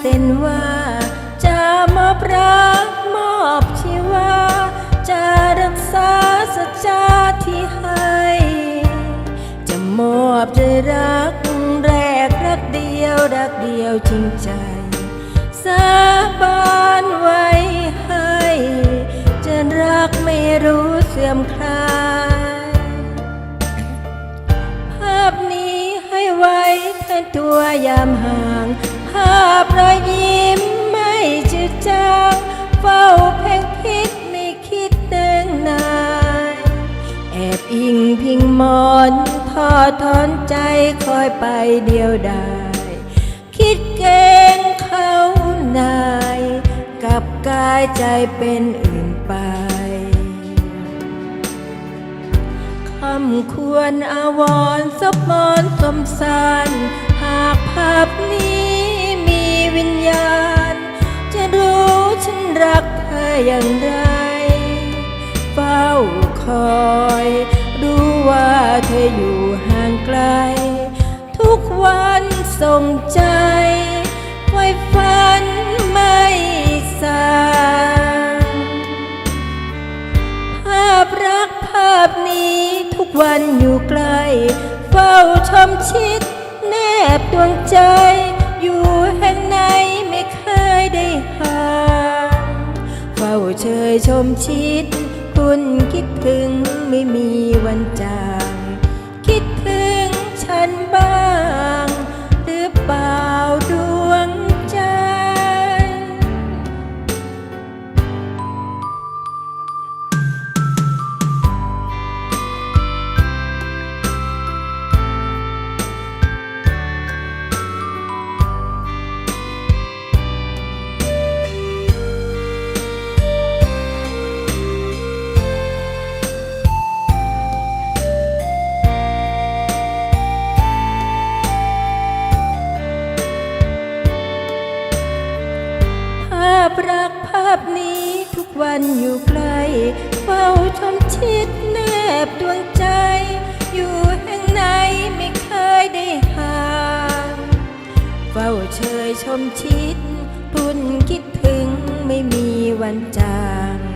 เส้นว่า จะมอบรักมอบชีวาจะรักษาสัจจาที่ให้ จะมอบใจรักแรกรักเดียวรักเดียวจริงใจสาบานไว้ให้ จะรักไม่รู้เสื่อมคลายภาพนี้ให้ไว้แทนตัวยามห่าง พิงมอนทอดถอนใจคอยไปเดียวดายคิดเกรงเขานายกับกายใจเป็นอื่นไปคำควรอาวรสบมอนสมสารหากภาพนี้มีวิญญาณ จะรู้ฉันรักเธออย่างไร เฝ้าคอย อยู่ห่างไกล ทุกวันส่งใจไว้ฝันไม่สางภาพรักภาพนี้ทุกวันอยู่ไกล เฝ้าชมชิด แนบดวงใจ อยู่แห่งไหนไม่เคยได้ห่างเฝ้าเชยชมชิดคุณคิดถึงไม่มีวันจางาพรักภาพนี้ทุกวันอยู่ไกลเฝ้าชมชิดแนบดวงใจ อยู่แห่งไหนไม่เคยได้ห่างเฝ้าเชยชมชิดพุ่นคิดถึงไม่มีวันจาง